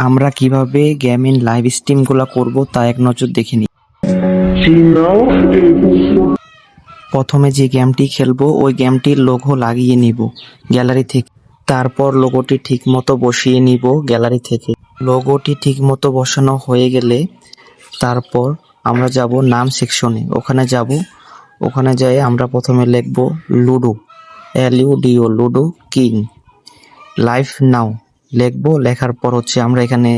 আমরা কীভাবে gaming live স্ট্রিমগুলো করব তা এক নজর দেখে নিই প্রথমে যে গেমটি খেলব, ওই গেমটির লোগো লাগিয়ে নিব গ্যালারি থেকে। তারপর লোগোটি ঠিকমতো বসিয়ে নিব গ্যালারি থেকে। লোগোটি ঠিকমতো বসানো হয়ে গেলে তারপর আমরা যাব নাম সেকশনে। ওখানে যাব। ওখানে যাই আমরা প্রথমে লিখব Ludo L U D O Ludo King. Life নাও। লিখব, লেখার পর হচ্ছে আমরা এখানে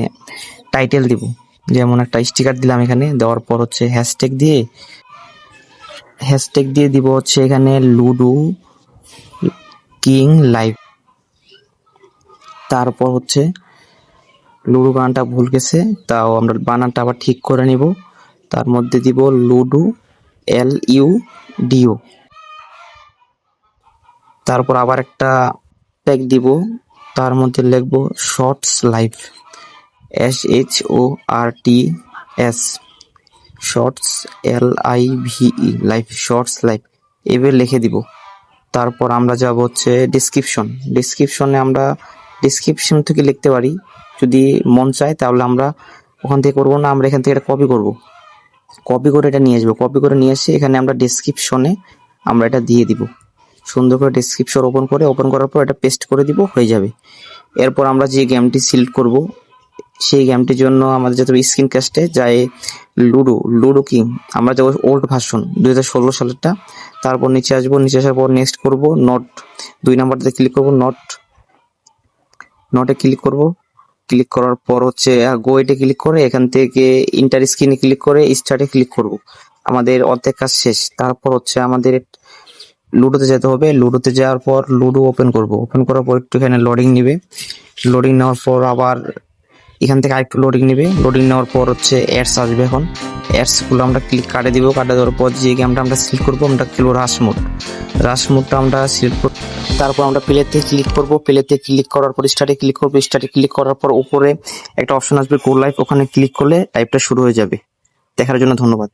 টাইটেল দিব। যেমন একটা স্টিকার দিলাম এখানে, দেওয়ার পর হচ্ছে হ্যাশট্যাগ দিয়ে হ্যাশট্যাগ দিয়ে দিব হচ্ছে এখানে লুডো কিং লাইভ তারপর হচ্ছে লুডো বানানটা ভুল গেছে, তাও আমরা বানানটা আবার ঠিক করে নিব। তার মধ্যে দিব লুডো এল ইউ ডিও তারপর আবার একটা ট্যাগ দিব তার মধ্যে লিখব shorts live S H O R T S, shorts L I V E live shorts live এভাবে লিখে দিব। তারপর আমরা যাব হচ্ছে ডিসক্রিপশন। ডিসক্রিপশনে আমরা ডিসক্রিপশন থেকে লিখতে পারি। যদি মন চায় তাহলে আমরা ওখান থেকে করব না, আমরা এখান থেকে এটা কপি করব। কপি করে এটা নিয়ে আসব। কপি করে নিয়ে এসে এখানে আমরা ডিসক্রিপশনে আমরা এটা দিয়ে দিব। সুন্দর করে ডিসক্রিপশন ওপেন করে ওপেন করার পর এটা পেস্ট করে দিব, হয়ে যাবে। এরপর আমরা যে গেমটি সিলেক্ট করব, সেই গেমটির জন্য আমাদের যেতে স্ক্রিন কাস্টে যায় লুডো লুডো কিং আমরা যাব ওল্ড ভার্সন দুই হাজার ষোলো সালেরটা। তারপর নিচে আসব, নিচে আসার পর নেক্সট করব নট দুই নাম্বারটাতে ক্লিক করব নট নটে ক্লিক করব। ক্লিক করার পর হচ্ছে গোয়েটে ক্লিক করে, এখান থেকে ইন্টার স্ক্রিনে ক্লিক করে স্টার্টে ক্লিক করব। আমাদের অর্ধেক কাজ শেষ। তারপর হচ্ছে আমাদের লুডোতে যেতে হবে। লুডোতে যাওয়ার পর লুডো ওপেন করব। ওপেন করার পর একটু এখানে লোডিং নিবে। লোডিং নেওয়ার পর আবার এখান থেকে আরেকটু লোডিং নেবে। লোডিং নেওয়ার পর হচ্ছে অ্যাডস আসবে এখন। অ্যাডসগুলো আমরা ক্লিক কাটে দিব। কাটে দেওয়ার পর যে গেমটা আমরা সিলেক্ট করব, আমরা খেলব রাশ মোড রাশ আমরা সিলেক্ট করব তারপর আমরা প্লেতে ক্লিক করব। প্লেতে ক্লিক করার পর স্টার্টে ক্লিক করব। স্টার্টে ক্লিক করার পর উপরে একটা অপশন আসবে গো লাইভ ওখানে ক্লিক করলে লাইভটা শুরু হয়ে যাবে। দেখার জন্য ধন্যবাদ।